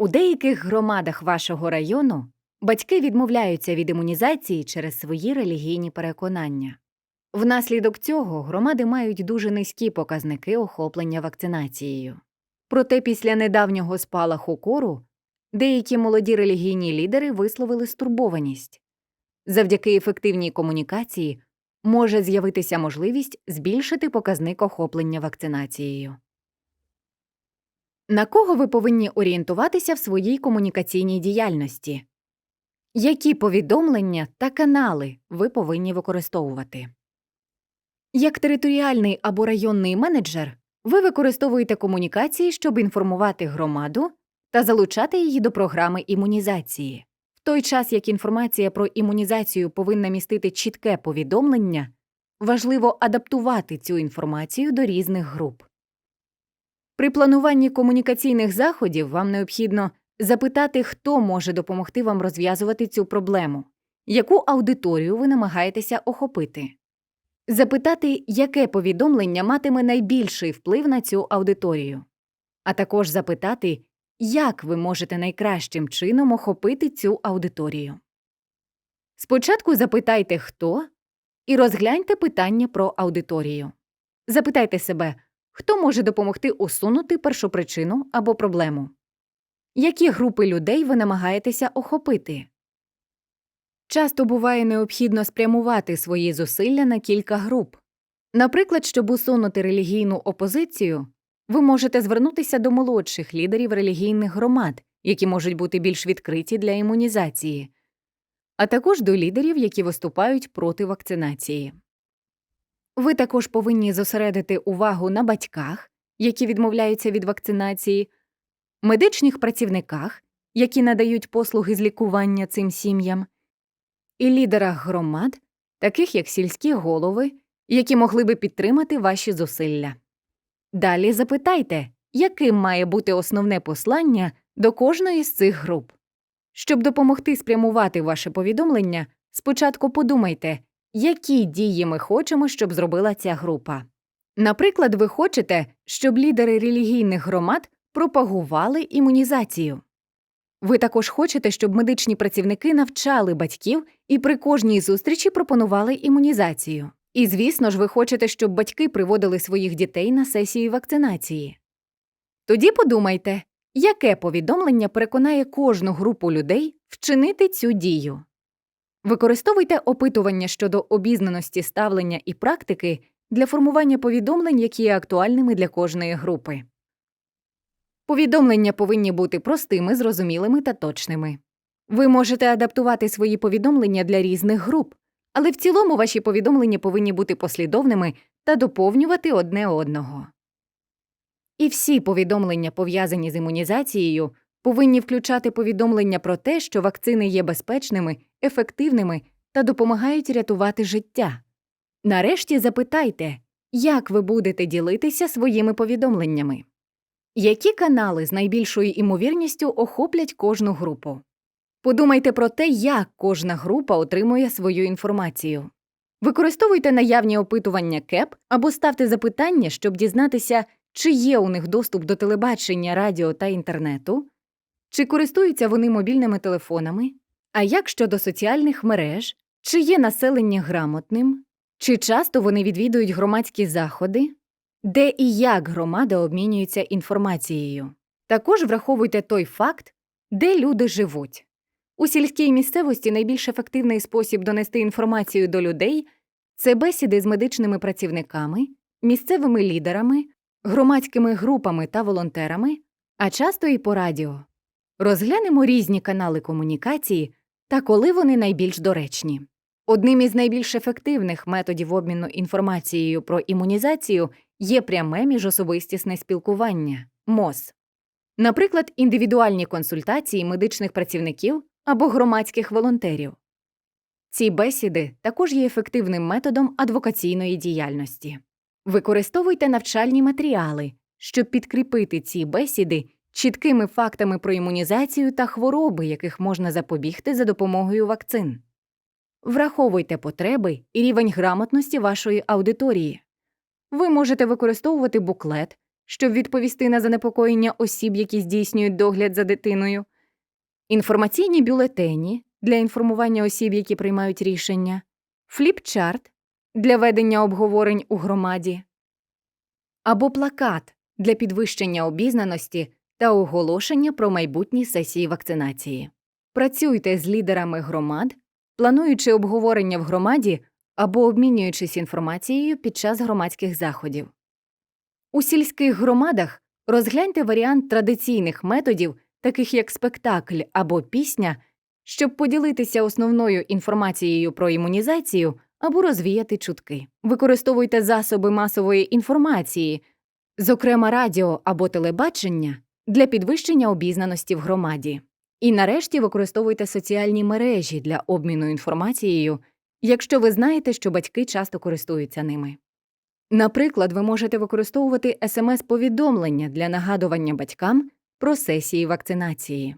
У деяких громадах вашого району батьки відмовляються від імунізації через свої релігійні переконання. Внаслідок цього громади мають дуже низькі показники охоплення вакцинацією. Проте після недавнього спалаху кору деякі молоді релігійні лідери висловили стурбованість. Завдяки ефективній комунікації може з'явитися можливість збільшити показник охоплення вакцинацією. На кого ви повинні орієнтуватися в своїй комунікаційній діяльності? Які повідомлення та канали ви повинні використовувати? Як територіальний або районний менеджер, ви використовуєте комунікації, щоб інформувати громаду та залучати її до програми імунізації. В той час як інформація про імунізацію повинна містити чітке повідомлення, важливо адаптувати цю інформацію до різних груп. При плануванні комунікаційних заходів вам необхідно запитати, хто може допомогти вам розв'язувати цю проблему, яку аудиторію ви намагаєтеся охопити. Запитати, яке повідомлення матиме найбільший вплив на цю аудиторію, а також запитати, як ви можете найкращим чином охопити цю аудиторію. Спочатку запитайте, хто, і розгляньте питання про аудиторію. Запитайте себе, хто може допомогти усунути першопричину або проблему. Які групи людей ви намагаєтеся охопити? Часто буває необхідно спрямувати свої зусилля на кілька груп. Наприклад, щоб усунути релігійну опозицію, ви можете звернутися до молодших лідерів релігійних громад, які можуть бути більш відкриті для імунізації, а також до лідерів, які виступають проти вакцинації. Ви також повинні зосередити увагу на батьках, які відмовляються від вакцинації, медичних працівниках, які надають послуги з лікування цим сім'ям, і лідерах громад, таких як сільські голови, які могли би підтримати ваші зусилля. Далі запитайте, яким має бути основне послання до кожної з цих груп. Щоб допомогти спрямувати ваше повідомлення, спочатку подумайте, які дії ми хочемо, щоб зробила ця група. Наприклад, ви хочете, щоб лідери релігійних громад пропагували імунізацію. Ви також хочете, щоб медичні працівники навчали батьків і при кожній зустрічі пропонували імунізацію. І, звісно ж, ви хочете, щоб батьки приводили своїх дітей на сесії вакцинації. Тоді подумайте, яке повідомлення переконає кожну групу людей вчинити цю дію. Використовуйте опитування щодо обізнаності ставлення і практики для формування повідомлень, які є актуальними для кожної групи. Повідомлення повинні бути простими, зрозумілими та точними. Ви можете адаптувати свої повідомлення для різних груп, але в цілому ваші повідомлення повинні бути послідовними та доповнювати одне одного. І всі повідомлення, пов'язані з імунізацією, повинні включати повідомлення про те, що вакцини є безпечними, ефективними та допомагають рятувати життя. Нарешті запитайте, як ви будете ділитися своїми повідомленнями. Які канали з найбільшою імовірністю охоплять кожну групу? Подумайте про те, як кожна група отримує свою інформацію. Використовуйте наявні опитування КЕП або ставте запитання, щоб дізнатися, чи є у них доступ до телебачення, радіо та інтернету, чи користуються вони мобільними телефонами, а як щодо соціальних мереж, чи є населення грамотним, чи часто вони відвідують громадські заходи, де і як громада обмінюється інформацією. Також враховуйте той факт, де люди живуть. У сільській місцевості найбільш ефективний спосіб донести інформацію до людей це бесіди з медичними працівниками, місцевими лідерами, громадськими групами та волонтерами, а часто і по радіо. Розглянемо різні канали комунікації та коли вони найбільш доречні. Одним із найбільш ефективних методів обміну інформацією про імунізацію є пряме міжособистісне спілкування МОЗ. Наприклад, індивідуальні консультації медичних працівників або громадських волонтерів. Ці бесіди також є ефективним методом адвокаційної діяльності. Використовуйте навчальні матеріали, щоб підкріпити ці бесіди чіткими фактами про імунізацію та хвороби, яких можна запобігти за допомогою вакцин. Враховуйте потреби і рівень грамотності вашої аудиторії. Ви можете використовувати буклет, щоб відповісти на занепокоєння осіб, які здійснюють догляд за дитиною, інформаційні бюлетені для інформування осіб, які приймають рішення, фліпчарт для ведення обговорень у громаді, або плакат для підвищення обізнаності та оголошення про майбутні сесії вакцинації. Працюйте з лідерами громад, плануючи обговорення в громаді або обмінюючись інформацією під час громадських заходів. У сільських громадах розгляньте варіант традиційних методів, таких як спектакль або пісня, щоб поділитися основною інформацією про імунізацію або розвіяти чутки. Використовуйте засоби масової інформації, зокрема радіо або телебачення, для підвищення обізнаності в громаді. І нарешті використовуйте соціальні мережі для обміну інформацією, якщо ви знаєте, що батьки часто користуються ними. Наприклад, ви можете використовувати смс-повідомлення для нагадування батькам про сесії вакцинації.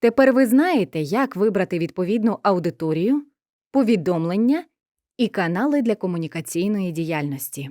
Тепер ви знаєте, як вибрати відповідну аудиторію, повідомлення і канали для комунікаційної діяльності.